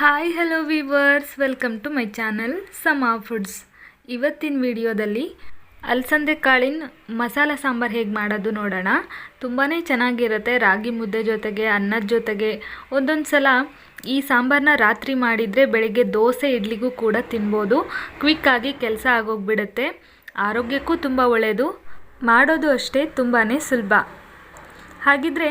Hi hello viewers welcome to my channel Sama foods ಇವತ್ತಿನ ವಿಡಿಯೋದಲ್ಲಿ ಅಲಸಂದೆ ಕಾಳಿನ ಮಸಾಲ ಸಾಂಬಾರು ಹೇಗೆ ಮಾಡೋದು ನೋಡೋಣ. ತುಂಬಾ ಚೆನ್ನಾಗಿರುತ್ತೆ ರಾಗಿ ಮುದ್ದೆ ಜೊತೆಗೆ, ಅನ್ನದ ಜೊತೆಗೆ. ಒಂದೊಂದು ಸಲ ಈ ಸಾಂಬಾರನ್ನ ರಾತ್ರಿ ಮಾಡಿದರೆ ಬೆಳಗ್ಗೆ ದೋಸೆ ಇಡ್ಲಿಗೂ ಕೂಡ ತಿನ್ಬೋದು. ಕ್ವಿಕ್ಕಾಗಿ ಕೆಲಸ ಆಗೋಗ್ಬಿಡುತ್ತೆ. ಆರೋಗ್ಯಕ್ಕೂ ತುಂಬ ಒಳ್ಳೆಯದು ಮಾಡೋದು ಅಷ್ಟೇ ತುಂಬಾ ಸುಲಭ. ಹಾಗಿದ್ರೆ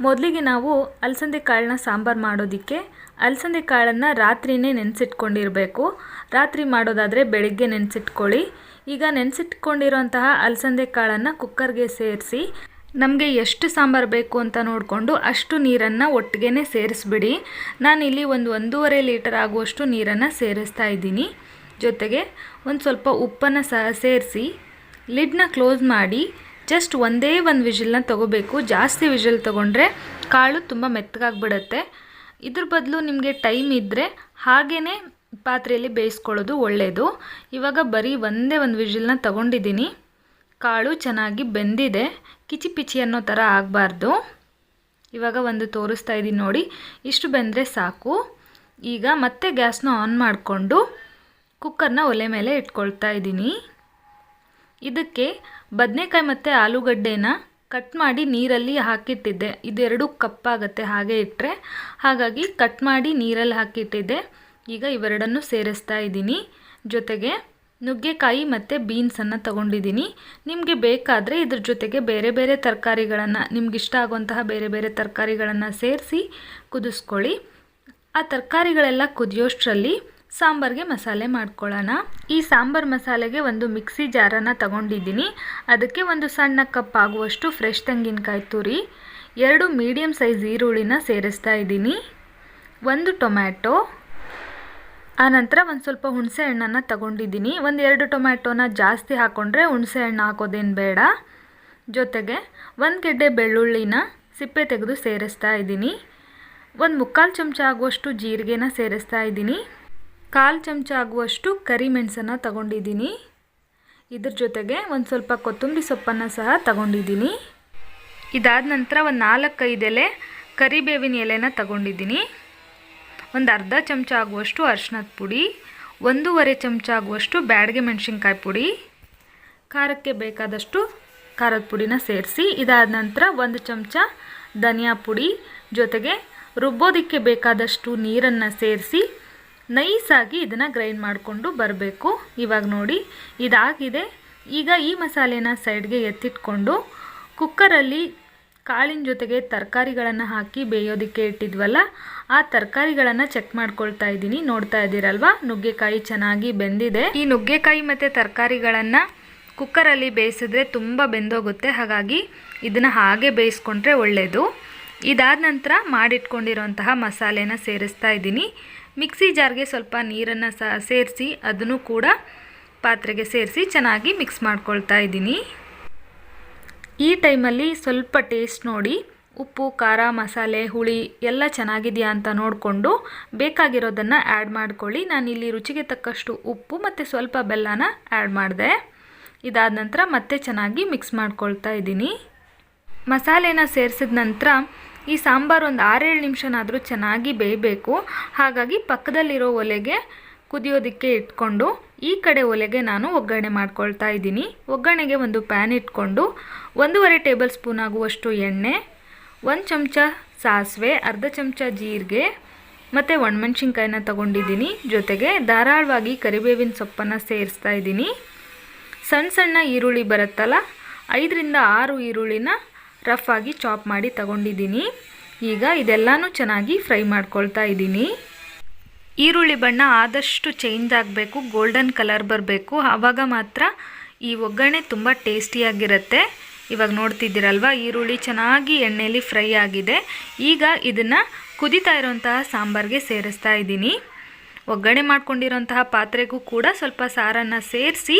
ಮೊದಲಿಗೆ ನಾವು ಅಲಸಂದೆ ಕಾಳನ್ನ ಸಾಂಬಾರು ಮಾಡೋದಕ್ಕೆ ಅಲಸಂದೆ ಕಾಳನ್ನು ರಾತ್ರಿನೇ ನೆನೆಸಿಟ್ಕೊಂಡಿರಬೇಕು. ರಾತ್ರಿ ಮಾಡೋದಾದರೆ ಬೆಳಿಗ್ಗೆ ನೆನೆಸಿಟ್ಕೊಳ್ಳಿ. ಈಗ ನೆನೆಸಿಟ್ಕೊಂಡಿರೋಂತಹ ಅಲಸಂದೆ ಕಾಳನ್ನು ಕುಕ್ಕರ್ಗೆ ಸೇರಿಸಿ ನಮಗೆ ಎಷ್ಟು ಸಾಂಬಾರು ಬೇಕು ಅಂತ ನೋಡಿಕೊಂಡು ಅಷ್ಟು ನೀರನ್ನು ಒಟ್ಟಿಗೆ ಸೇರಿಸ್ಬಿಡಿ. ನಾನಿಲ್ಲಿ ಒಂದು ಒಂದೂವರೆ ಲೀಟರ್ ಆಗುವಷ್ಟು ನೀರನ್ನು ಸೇರಿಸ್ತಾ ಇದ್ದೀನಿ. ಜೊತೆಗೆ ಒಂದು ಸ್ವಲ್ಪ ಉಪ್ಪನ್ನು ಸಹ ಸೇರಿಸಿ, ಲಿಡ್ನ ಕ್ಲೋಸ್ ಮಾಡಿ ಜಸ್ಟ್ ಒಂದೇ ಒಂದು ವಿಜಿಲ್ನ ತೊಗೋಬೇಕು. ಜಾಸ್ತಿ ವಿಜಿಲ್ ತೊಗೊಂಡ್ರೆ ಕಾಳು ತುಂಬ ಮೆತ್ತಗಾಗ್ಬಿಡುತ್ತೆ. ಇದ್ರ ಬದಲು ನಿಮಗೆ ಟೈಮ್ ಇದ್ದರೆ ಹಾಗೇ ಪಾತ್ರೆಯಲ್ಲಿ ಬೇಯಿಸ್ಕೊಳ್ಳೋದು ಒಳ್ಳೆಯದು ಇವಾಗ ಬರೀ ಒಂದೇ ಒಂದು ವಿಜಿಲ್ನ ತೊಗೊಂಡಿದ್ದೀನಿ. ಕಾಳು ಚೆನ್ನಾಗಿ ಬೆಂದಿದೆ. ಕಿಚಿ ಪಿಚಿ ಅನ್ನೋ ಥರ ಆಗಬಾರ್ದು. ಇವಾಗ ಒಂದು ತೋರಿಸ್ತಾ ಇದ್ದೀನಿ ನೋಡಿ. ಇಷ್ಟು ಬೆಂದರೆ ಸಾಕು. ಈಗ ಮತ್ತೆ ಗ್ಯಾಸ್ನ ಆನ್ ಮಾಡಿಕೊಂಡು ಕುಕ್ಕರ್ನ ಒಲೆ ಮೇಲೆ ಇಟ್ಕೊಳ್ತಾ ಇದ್ದೀನಿ ಇದಕ್ಕೆ ಬದನೆಕಾಯಿ ಮತ್ತು ಆಲೂಗಡ್ಡೆನ ಕಟ್ ಮಾಡಿ ನೀರಲ್ಲಿ ಹಾಕಿಟ್ಟಿದ್ದೆ. ಇದೆರಡು ಕಪ್ಪಾಗತ್ತೆ, ಹಾಗೆ ಇಟ್ಟರೆ ಹಾಗಾಗಿ ಕಟ್ ಮಾಡಿ ನೀರಲ್ಲಿ ಹಾಕಿಟ್ಟಿದ್ದೆ. ಈಗ ಇವೆರಡನ್ನು ಸೇರಿಸ್ತಾ ಇದ್ದೀನಿ. ಜೊತೆಗೆ ನುಗ್ಗೆಕಾಯಿ ಮತ್ತು ಬೀನ್ಸನ್ನು ತಗೊಂಡಿದ್ದೀನಿ. ನಿಮಗೆ ಬೇಕಾದರೆ ಇದ್ರ ಜೊತೆಗೆ ಬೇರೆ ಬೇರೆ ತರಕಾರಿಗಳನ್ನು ನಿಮ್ಗೆ ಇಷ್ಟ ಆಗುವಂತಹ ಬೇರೆ ಬೇರೆ ತರಕಾರಿಗಳನ್ನು ಸೇರಿಸಿ ಕುದಿಸ್ಕೊಳ್ಳಿ. ಆ ತರಕಾರಿಗಳೆಲ್ಲ ಕುದಿಯೋಷ್ಟರಲ್ಲಿ ಸಾಂಬಾರಿಗೆ ಮಸಾಲೆ ಮಾಡ್ಕೊಳ್ಳೋಣ. ಈ ಸಾಂಬಾರು ಮಸಾಲೆಗೆ ಒಂದು ಮಿಕ್ಸಿ ಜಾರನ್ನು ತಗೊಂಡಿದ್ದೀನಿ. ಅದಕ್ಕೆ ಒಂದು ಸಣ್ಣ ಕಪ್ ಆಗುವಷ್ಟು ಫ್ರೆಶ್ ತೆಂಗಿನಕಾಯಿ ತುರಿ, ಎರಡು ಮೀಡಿಯಮ್ ಸೈಜ್ ಈರುಳ್ಳಿನ ಸೇರಿಸ್ತಾ ಇದ್ದೀನಿ. ಒಂದು ಟೊಮ್ಯಾಟೊ, ಆನಂತರ ಒಂದು ಸ್ವಲ್ಪ ಹುಣಸೆ ಹಣ್ಣನ್ನು ತಗೊಂಡಿದ್ದೀನಿ. ಒಂದು ಎರಡು ಟೊಮ್ಯಾಟೊನ ಜಾಸ್ತಿ ಹಾಕ್ಕೊಂಡ್ರೆ ಹುಣಸೆ ಹಣ್ಣು ಹಾಕೋದೇನು ಬೇಡ. ಜೊತೆಗೆ ಒಂದು ಗೆಡ್ಡೆ ಬೆಳ್ಳುಳ್ಳಿನ ಸಿಪ್ಪೆ ತೆಗೆದು ಸೇರಿಸ್ತಾ ಇದ್ದೀನಿ. ಒಂದು ಮುಕ್ಕಾಲು ಚಮಚ ಆಗುವಷ್ಟು ಜೀರಿಗೆನ ಸೇರಿಸ್ತಾ ಇದ್ದೀನಿ. ಕಾಲು ಚಮಚ ಆಗುವಷ್ಟು ಕರಿಮೆಣಸನ್ನು ತಗೊಂಡಿದ್ದೀನಿ. ಇದ್ರ ಜೊತೆಗೆ ಒಂದು ಸ್ವಲ್ಪ ಕೊತ್ತಂಬರಿ ಸೊಪ್ಪನ್ನು ಸಹ ತಗೊಂಡಿದ್ದೀನಿ. ಇದಾದ ನಂತರ ಒಂದು ನಾಲ್ಕೈದು ಎಲೆ ಕರಿಬೇವಿನ ಎಲೆನ ತಗೊಂಡಿದ್ದೀನಿ. ಒಂದು ಅರ್ಧ ಚಮಚ ಆಗುವಷ್ಟು ಅರ್ಶಿನದ ಪುಡಿ, ಒಂದೂವರೆ ಚಮಚ ಆಗುವಷ್ಟು ಬ್ಯಾಡಗೆ ಮೆಣಸಿನ್ಕಾಯಿ ಪುಡಿ, ಖಾರಕ್ಕೆ ಬೇಕಾದಷ್ಟು ಖಾರದ ಪುಡಿನ ಸೇರಿಸಿ, ಇದಾದ ನಂತರ ಒಂದು ಚಮಚ ಧನಿಯಾ ಪುಡಿ ಜೊತೆಗೆ ರುಬ್ಬೋದಕ್ಕೆ ಬೇಕಾದಷ್ಟು ನೀರನ್ನು ಸೇರಿಸಿ ನೈಸಾಗಿ ಇದನ್ನು ಗ್ರೈಂಡ್ ಮಾಡಿಕೊಂಡು ಬರಬೇಕು. ಇವಾಗ ನೋಡಿ, ಇದಾಗಿದೆ. ಈಗ ಈ ಮಸಾಲೆನ ಸೈಡ್ಗೆ ಎತ್ತಿಟ್ಕೊಂಡು ಕುಕ್ಕರಲ್ಲಿ ಕಾಳಿನ ಜೊತೆಗೆ ತರಕಾರಿಗಳನ್ನು ಹಾಕಿ ಬೇಯೋದಕ್ಕೆ ಇಟ್ಟಿದ್ವಲ್ಲ, ಆ ತರಕಾರಿಗಳನ್ನು ಚೆಕ್ ಮಾಡ್ಕೊಳ್ತಾ ಇದ್ದೀನಿ. ನೋಡ್ತಾ ಇದ್ದೀರಲ್ವ? ನುಗ್ಗೆಕಾಯಿ ಚೆನ್ನಾಗಿ ಬೆಂದಿದೆ. ಈ ನುಗ್ಗೆಕಾಯಿ ಮತ್ತು ತರಕಾರಿಗಳನ್ನು ಕುಕ್ಕರಲ್ಲಿ ಬೇಯಿಸಿದ್ರೆ ತುಂಬ ಬೆಂದೋಗುತ್ತೆ. ಹಾಗಾಗಿ ಇದನ್ನು ಹಾಗೆ ಬೇಯಿಸ್ಕೊಂಡ್ರೆ ಒಳ್ಳೆಯದು ಇದಾದ ನಂತರ ಮಾಡಿಟ್ಕೊಂಡಿರೋಂತಹ ಮಸಾಲೆನ ಸೇರಿಸ್ತಾ ಇದ್ದೀನಿ. ಮಿಕ್ಸಿ ಜಾರ್ಗೆ ಸ್ವಲ್ಪ ನೀರನ್ನು ಸಹ ಸೇರಿಸಿ, ಅದನ್ನು ಕೂಡ ಪಾತ್ರೆಗೆ ಸೇರಿಸಿ ಚೆನ್ನಾಗಿ ಮಿಕ್ಸ್ ಮಾಡ್ಕೊಳ್ತಾ ಇದ್ದೀನಿ. ಈ ಟೈಮಲ್ಲಿ ಸ್ವಲ್ಪ ಟೇಸ್ಟ್ ನೋಡಿ, ಉಪ್ಪು, ಖಾರ, ಮಸಾಲೆ, ಹುಳಿ ಎಲ್ಲ ಚೆನ್ನಾಗಿದೆಯಾ ಅಂತ ನೋಡಿಕೊಂಡು ಬೇಕಾಗಿರೋದನ್ನು ಆ್ಯಡ್ ಮಾಡ್ಕೊಳ್ಳಿ. ನಾನಿಲ್ಲಿ ರುಚಿಗೆ ತಕ್ಕಷ್ಟು ಉಪ್ಪು ಮತ್ತು ಸ್ವಲ್ಪ ಬೆಲ್ಲನ ಆ್ಯಡ್ ಮಾಡಿದೆ. ಇದಾದ ನಂತರ ಮತ್ತೆ ಚೆನ್ನಾಗಿ ಮಿಕ್ಸ್ ಮಾಡ್ಕೊಳ್ತಾ ಇದ್ದೀನಿ. ಮಸಾಲೆನ ಸೇರಿಸಿದ ನಂತರ ಈ ಸಾಂಬಾರು ಒಂದು ಆರೇಳು ನಿಮಿಷನಾದರೂ ಚೆನ್ನಾಗಿ ಬೇಯಬೇಕು. ಹಾಗಾಗಿ ಪಕ್ಕದಲ್ಲಿರೋ ಒಲೆಗೆ ಕುದಿಯೋದಕ್ಕೆ ಇಟ್ಕೊಂಡು ಈ ಕಡೆ ಒಲೆಗೆ ನಾನು ಒಗ್ಗರಣೆ ಮಾಡ್ಕೊಳ್ತಾ ಇದ್ದೀನಿ. ಒಗ್ಗರಣೆಗೆ ಒಂದು ಪ್ಯಾನ್ ಇಟ್ಕೊಂಡು ಒಂದೂವರೆ ಟೇಬಲ್ ಸ್ಪೂನ್ ಆಗುವಷ್ಟು ಎಣ್ಣೆ, ಒಂದು ಚಮಚ ಸಾಸಿವೆ, ಅರ್ಧ ಚಮಚ ಜೀರಿಗೆ, ಮತ್ತು ಒಣಮೆಣ್ಸಿನ್ಕಾಯಿನ ತಗೊಂಡಿದ್ದೀನಿ. ಜೊತೆಗೆ ಧಾರಾಳವಾಗಿ ಕರಿಬೇವಿನ ಸೊಪ್ಪನ್ನು ಸೇರಿಸ್ತಾ ಇದ್ದೀನಿ. ಸಣ್ಣ ಸಣ್ಣ ಈರುಳ್ಳಿ ಬರುತ್ತಲ್ಲ, ಐದರಿಂದ ಆರು ಈರುಳ್ಳಿನ ರಫ್ ಆಗಿ ಚಾಪ್ ಮಾಡಿ ತಗೊಂಡಿದ್ದೀನಿ. ಈಗ ಇದೆಲ್ಲನೂ ಚೆನ್ನಾಗಿ ಫ್ರೈ ಮಾಡ್ಕೊಳ್ತಾ ಇದ್ದೀನಿ. ಈರುಳ್ಳಿ ಬಣ್ಣ ಆದಷ್ಟು ಚೇಂಜ್ ಆಗಬೇಕು ಗೋಲ್ಡನ್ ಕಲರ್ ಬರಬೇಕು. ಆವಾಗ ಮಾತ್ರ ಈ ಒಗ್ಗರಣೆ ತುಂಬ ಟೇಸ್ಟಿಯಾಗಿರುತ್ತೆ ಇವಾಗ ನೋಡ್ತಿದ್ದೀರಲ್ವ, ಈರುಳ್ಳಿ ಚೆನ್ನಾಗಿ ಎಣ್ಣೆಯಲ್ಲಿ ಫ್ರೈ ಆಗಿದೆ. ಈಗ ಇದನ್ನು ಕುದಿತಾ ಇರೋಂತಹ ಸಾಂಬಾರಿಗೆ ಸೇರಿಸ್ತಾ ಇದ್ದೀನಿ. ಒಗ್ಗರಣೆ ಮಾಡ್ಕೊಂಡಿರೋಂತಹ ಪಾತ್ರೆಗೂ ಕೂಡ ಸ್ವಲ್ಪ ಸಾರನ್ನು ಸೇರಿಸಿ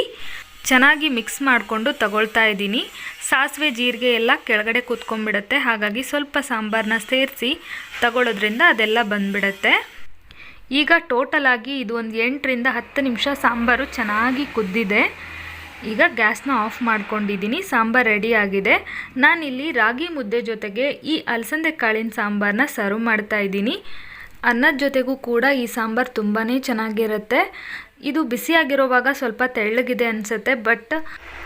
ಚೆನ್ನಾಗಿ ಮಿಕ್ಸ್ ಮಾಡಿಕೊಂಡು ತಗೊಳ್ತಾ ಇದ್ದೀನಿ. ಸಾಸಿವೆ ಜೀರಿಗೆ ಎಲ್ಲ ಕೆಳಗಡೆ ಕೂತ್ಕೊಂಡ್ಬಿಡುತ್ತೆ. ಹಾಗಾಗಿ ಸ್ವಲ್ಪ ಸಾಂಬಾರನ್ನ ಸೇರಿಸಿ ತಗೊಳ್ಳೋದ್ರಿಂದ ಅದೆಲ್ಲ ಬಂದುಬಿಡತ್ತೆ. ಈಗ ಟೋಟಲ್ ಆಗಿ ಇದು ಒಂದು ಎಂಟರಿಂದ ಹತ್ತು ನಿಮಿಷ ಸಾಂಬಾರು ಚೆನ್ನಾಗಿ ಕುದ್ದಿದೆ. ಈಗ ಗ್ಯಾಸ್ನ ಆಫ್ ಮಾಡ್ಕೊಂಡಿದ್ದೀನಿ. ಸಾಂಬಾರು ರೆಡಿ ಆಗಿದೆ. ನಾನಿಲ್ಲಿ ರಾಗಿ ಮುದ್ದೆ ಜೊತೆಗೆ ಈ ಅಲಸಂದೆ ಕಾಳಿನ ಸಾಂಬಾರನ್ನ ಸರ್ವ್ ಮಾಡ್ತಾ ಇದ್ದೀನಿ. ಅನ್ನದ ಜೊತೆಗೂ ಕೂಡ ಈ ಸಾಂಬಾರು ತುಂಬಾ ಚೆನ್ನಾಗಿರುತ್ತೆ. ಇದು ಬಿಸಿಯಾಗಿರೋವಾಗ ಸ್ವಲ್ಪ ತೆಳ್ಳಗಿದೆ ಅನಿಸುತ್ತೆ, ಬಟ್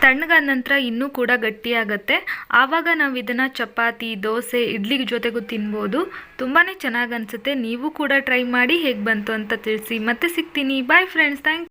ತಣ್ಣಗಾದ ನಂತರ ಇನ್ನೂ ಕೂಡ ಗಟ್ಟಿಯಾಗತ್ತೆ. ಆವಾಗ ನಾವು ಇದನ್ನು ಚಪಾತಿ, ದೋಸೆ ಇಡ್ಲಿ ಜೊತೆಗೂ ತಿನ್ಬೋದು. ತುಂಬಾ ಚೆನ್ನಾಗಿ ಅನಿಸುತ್ತೆ. ನೀವು ಕೂಡ ಟ್ರೈ ಮಾಡಿ ಹೇಗೆ ಬಂತು ಅಂತ ತಿಳಿಸಿ. ಮತ್ತೆ ಸಿಗ್ತೀನಿ. Bye friends thank